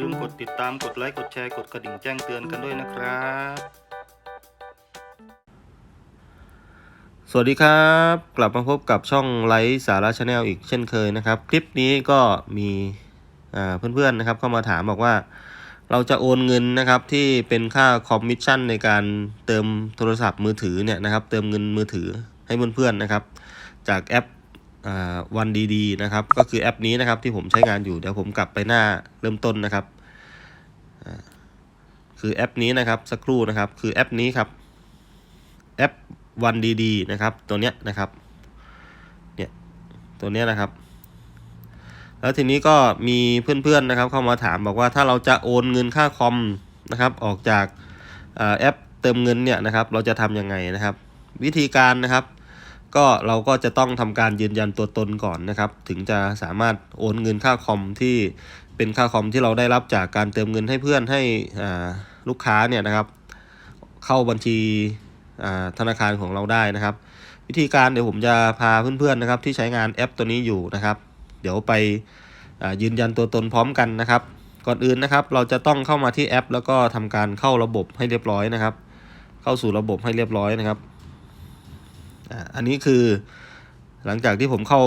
ลืมกดติดตามกดไลค์กดแชร์กดกระดิ่งแจ้งเตือนกันด้วยนะครับ สวัสดีครับ กลับมาพบกับช่องไลฟ์สาระชาแนลอีกเช่นเคยนะครับ คลิปนี้ก็มีเพื่อนๆนะครับเข้ามาถามบอกว่า เราจะโอนเงินนะครับที่เป็นค่าคอมมิชชั่นในการเติมโทรศัพท์มือถือเนี่ยนะครับ เติมเงินมือถือให้เพื่อนๆนะครับ จากแอป วันดีๆนะครับ ก็คือแอปนี้นะครับที่ผมใช้งานอยู่เดี๋ยวผมกลับไปหน้าเริ่มต้นนะครับ คือแอปนี้นะครับสักครู่นะครับ คือแอปนี้ครับแอปวันดีๆนะครับ ตัวเนี้ยนะครับ เนี่ยตัวเนี้ยนะครับ แล้วทีนี้ก็มีเพื่อนๆนะครับ เข้ามาถามบอกว่าถ้าเราจะโอนเงินค่าคอมนะครับออกจากแอปเติมเงินเนี่ยนะครับ เราจะทำยังไงนะครับ วิธีการนะครับ ก็เราก็จะต้องทำการยืนยันตัวตนก่อนนะครับ ถึงจะสามารถโอนเงินค่าคอมที่เป็นค่าคอมที่เราได้รับจากการเติมเงินให้เพื่อนให้ลูกค้าเนี่ยนะครับ เข้าบัญชีธนาคารของเราได้นะครับ วิธีการเดี๋ยวผมจะพาเพื่อนๆนะครับ ที่ใช้งานแอปตัวนี้อยู่นะครับ เดี๋ยวไปยืนยันตัวตนพร้อมกันนะครับ ก่อนอื่นนะครับ เราจะต้องเข้ามาที่แอป แล้วก็ทำการเข้าระบบให้เรียบร้อยนะครับ เข้าสู่ระบบให้เรียบร้อยนะครับ อันนี้คือหลังจากที่ผมเข้า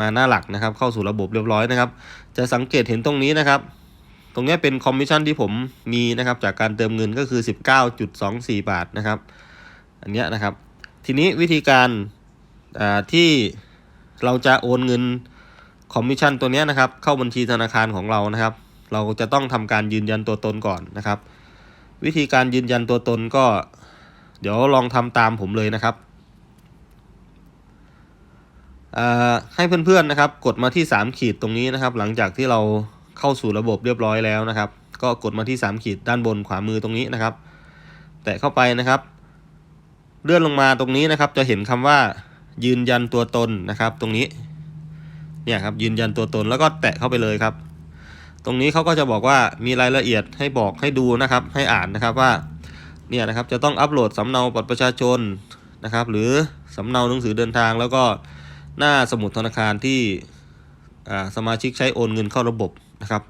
มาหน้าหลักนะครับ เข้าสู่ระบบเรียบร้อยนะครับ จะสังเกตเห็นตรงนี้นะครับ ตรงนี้เป็นคอมมิชชั่นที่ผมมีนะครับ จากการเติมเงินก็คือ 19.24 บาทนะครับ อันเนี้ยนะครับ ทีนี้วิธีการที่เราจะโอนเงินคอมมิชชั่นตัวนี้นะครับ เข้าบัญชีธนาคารของเรานะครับ เราจะต้องทำการยืนยันตัวตนก่อนนะครับ วิธีการยืนยันตัวตนก็ เดี๋ยวลองทำตามผมเลยนะครับ ให้เพื่อนๆนะครับกดมาที่ 3 ขีดตรงนี้นะครับ หลังจากที่เราเข้าสู่ระบบเรียบร้อยแล้วนะครับ ก็กดมาที่ 3 ขีดด้านบนขวามือตรงนี้นะครับ แตะเข้าไปนะครับ เลื่อนลงมาตรงนี้นะครับ จะเห็นคำว่า ยืนยันตัวตนนะครับ ตรงนี้เนี่ยครับยืนยันตัวตนแล้วก็แตะเข้าไปเลยครับ ตรงนี้เขาก็จะบอกว่ามีรายละเอียดให้บอกให้ดูนะครับ ให้อ่านนะครับว่าเนี่ยนะครับจะต้องอัปโหลดสำเนาบัตรประชาชนนะครับ หรือสำเนาหนังสือเดินทางแล้วก็ หน้าสมุดธนาคารที่สมาชิกใช้โอนเงินเข้าระบบนะครับ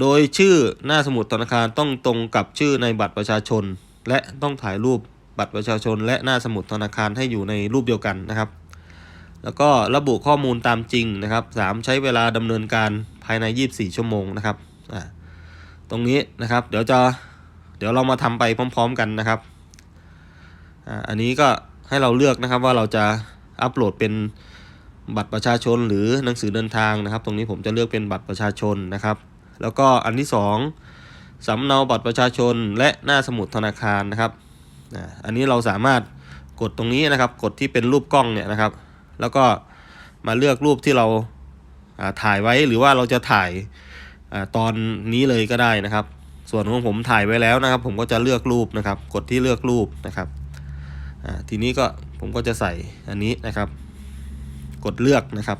โดยชื่อหน้าสมุดธนาคารต้องตรงกับชื่อในบัตรประชาชน และต้องถ่ายรูปบัตรประชาชน และหน้าสมุดธนาคารให้อยู่ในรูปเดียวกันนะครับ แล้วก็ระบุข้อมูลตามจริงนะครับสามใช้เวลาดำเนินการภายใน 24 ชั่วโมงนะครับตรงนี้นะครับเดี๋ยวจะเดี๋ยวเรามาทำไปพร้อม ๆ กันนะครับอันนี้ก็ให้เราเลือกนะครับว่าเราจะ อัปโหลดเป็นบัตรประชาชนหรือหนังสือเดินทางนะครับ ตรงนี้ผมจะเลือกเป็นบัตรประชาชนนะครับ แล้วก็อันที่สองสำเนาบัตรประชาชนและหน้าสมุดธนาคารนะครับอันนี้เราสามารถกดตรงนี้นะครับ กดที่เป็นรูปกล้องเนี่ยนะครับ แล้วก็มาเลือกรูปที่เราถ่ายไว้หรือว่าเราจะถ่ายตอนนี้เลยก็ได้นะครับ ส่วนของผมถ่ายไว้แล้วนะครับ ผมก็จะเลือกรูปนะครับ กดที่เลือกรูปนะครับทีนี้ก็ ผมก็จะใส่อันนี้นะครับ กดเลือกนะครับ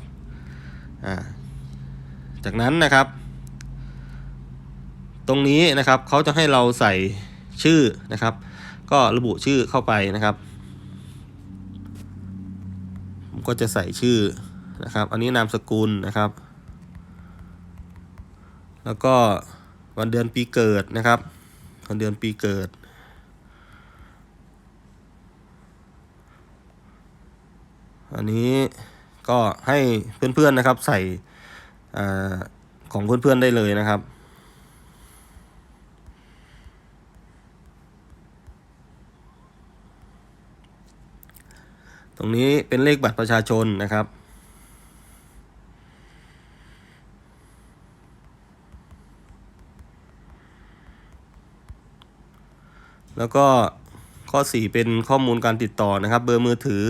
จากนั้นนะครับ ตรงนี้นะครับเขาจะให้เราใส่ชื่อนะครับ ก็ระบุชื่อเข้าไปนะครับผมก็จะใส่ชื่อนะครับ อันนี้นามสกุลนะครับ แล้วก็วันเดือนปีเกิดนะครับ วันเดือนปีเกิด อันนี้ก็ให้เพื่อนๆนะครับใส่อของเพื่อนๆได้เลยนะครับ ตรงนี้เป็นเลขบัตรประชาชนนะครับแล้วก็ข้อ 4 เป็นข้อมูลการติดต่อนะครับ เบอร์มือถือ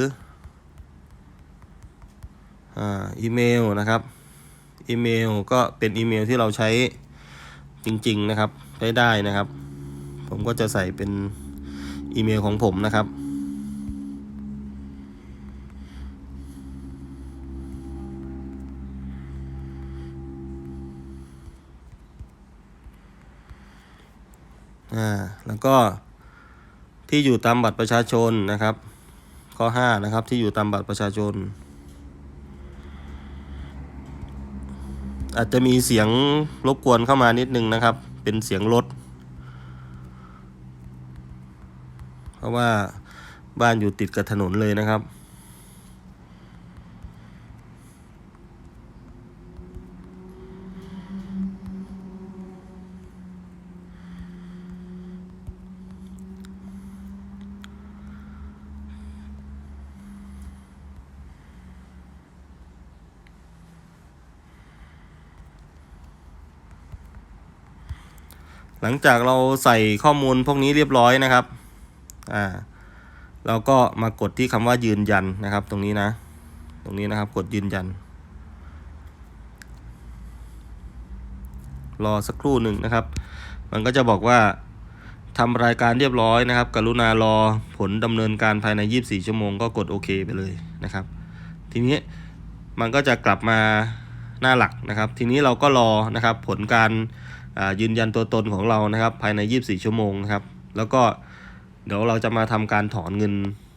อีเมลนะครับ อีเมลก็เป็นอีเมลที่เราใช้จริงๆนะครับ ใช้ได้นะครับ ผมก็จะใส่เป็นอีเมลของผมนะครับ อ่า แล้วก็ที่อยู่ตามบัตรประชาชนนะครับ ข้อ 5 นะครับที่อยู่ตามบัตรประชาชน อาจจะมีเสียงรบกวนเข้ามานิดนึงนะครับ เป็นเสียงรถ เพราะว่าบ้านอยู่ติดกับถนนเลยนะครับ หลังจากเราใส่ข้อมูลพวกนี้เรียบร้อยนะครับอ่าเราก็มากดที่คำว่ายืนยันนะครับ ตรงนี้นะ ตรงนี้นะครับกดยืนยัน รอสักครู่หนึ่งนะครับ มันก็จะบอกว่าทำรายการเรียบร้อยนะครับ กรุณารอผลดำเนินการภายใน 24 ชั่วโมงก็กดโอเคไปเลยนะครับ ทีนี้มันก็จะกลับมาหน้าหลักนะครับ ทีนี้เราก็รอนะครับผลการ ยืนยันตัวตนของเรานะครับ ภายใน 24 ชั่วโมงนะครับ แล้วก็เดี๋ยวเราจะมาทำการถอนเงิน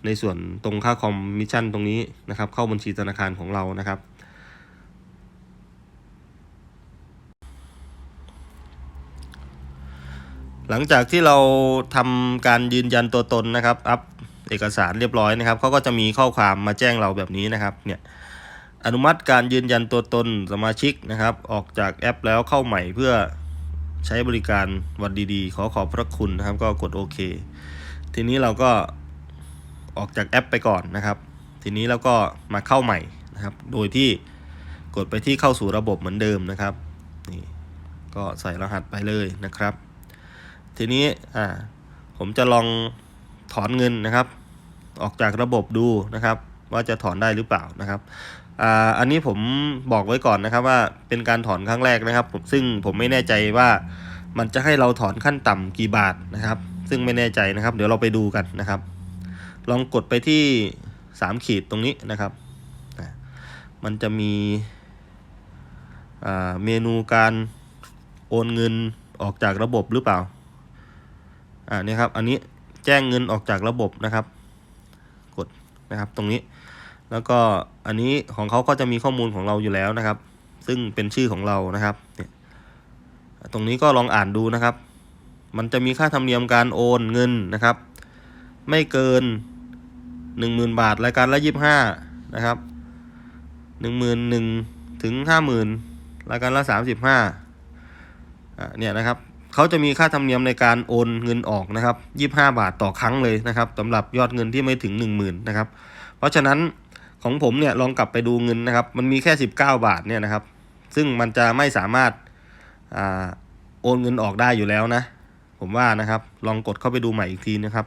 ในส่วนตรงค่าคอมมิชชั่นตรงนี้นะครับ เข้าบัญชีธนาคารของเรานะครับ หลังจากที่เราทำการยืนยันตัวตนนะครับอัพเอกสารเรียบร้อยนะครับเขาก็จะมีข้อความมาแจ้งเราแบบนี้นะครับเนี่ยอนุมัติการยืนยันตัวตนสมาชิกนะครับ ออกจากแอปแล้วเข้าใหม่เพื่อ ใช้บริการวันดีๆ ขอขอบพระคุณนะครับ ก็กดโอเค ทีนี้เราก็ออกจากแอปไปก่อนนะครับ ทีนี้เราก็มาเข้าใหม่นะครับ โดยที่กดไปที่เข้าสู่ระบบเหมือนเดิมนะครับนี่ก็ใส่รหัสไปเลยนะครับ ทีนี้อ่าผมจะลองถอนเงินนะครับ ออกจากระบบดูนะครับ ว่าจะถอนได้หรือเปล่านะครับ อันนี้ผมบอกไว้ก่อนนะครับว่าเป็นการถอนครั้งแรกนะครับผมซึ่งผมไม่แน่ใจว่ามันจะให้เราถอนขั้นต่ำกี่บาทนะครับ ซึ่งไม่แน่ใจนะครับ เดี๋ยวเราไปดูกันนะครับ ลองกดไปที่ 3 ขีดตรงนี้นะครับ มันจะมีเมนูการโอนเงินออกจากระบบหรือเปล่าอ่านี่ครับอันนี้แจ้งเงินออกจากระบบนะครับ กดนะครับตรงนี้ แล้วก็อันนี้ของเขาก็จะมีข้อมูลของเราอยู่แล้วนะครับ ซึ่งเป็นชื่อของเรานะครับเนี่ยตรงนี้ก็ลองอ่านดูนะครับ มันจะมีค่าธรรมเนียมการโอนเงินนะครับ ไม่เกิน 10,000 บาทรายการละ 25 นะครับ 11,000ถึง50,000รายการละ 35อ่าเนี่ยนะครับเขาจะมีค่าธรรมเนียมในการโอนเงินออกนะครับ 25 บาทต่อครั้งเลยนะครับสำหรับยอดเงินที่ไม่ถึง 10,000นะครับ เพราะฉะนั้น ของผมเนี่ยลองกลับไปดูเงินนะครับ มันมีแค่ 19 บาทเนี่ยนะครับ ซึ่งมันจะไม่สามารถอาโอนเงินออกได้อยู่แล้วนะ ผมว่านะครับ ลองกดเข้าไปดูใหม่อีกทีนะครับ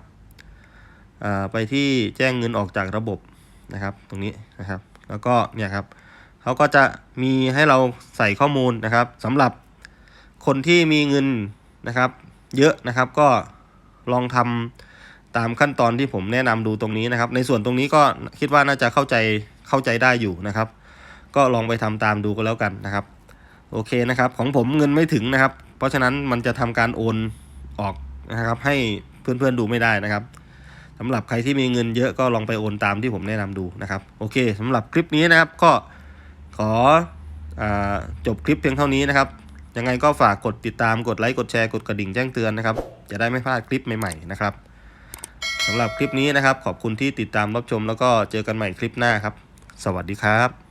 ไปที่แจ้งเงินออกจากระบบนะครับ ตรงนี้นะครับ แล้วก็เนี่ยครับเขาก็จะมีให้เราใส่ข้อมูลนะครับสำหรับคนที่มีเงินนะครับ เยอะนะครับก็ลองทำ ตามขั้นตอนที่ผมแนะนำดูตรงนี้นะครับ ในส่วนตรงนี้ก็คิดว่าน่าจะเข้าใจเข้าใจได้อยู่นะครับ ก็ลองไปทำตามดูก็แล้วกันนะครับ โอเคนะครับ ของผมเงินไม่ถึงนะครับ เพราะฉะนั้นมันจะทำการโอนออกนะครับ ให้เพื่อนๆดูไม่ได้นะครับสำหรับใครที่มีเงินเยอะก็ลองไปโอนตามที่ผมแนะนำดูนะครับ โอเคสำหรับคลิปนี้นะครับก็ขออาจบคลิปเพียงเท่านี้นะครับ ยังไงก็ฝากกดติดตามกดไลค์กดแชร์กดกระดิ่งแจ้งเตือนนะครับ จะได้ไม่พลาดคลิปใหม่ๆนะครับ สำหรับคลิปนี้นะครับ ขอบคุณที่ติดตามรับชมแล้วก็เจอกันใหม่คลิปหน้าครับ สวัสดีครับ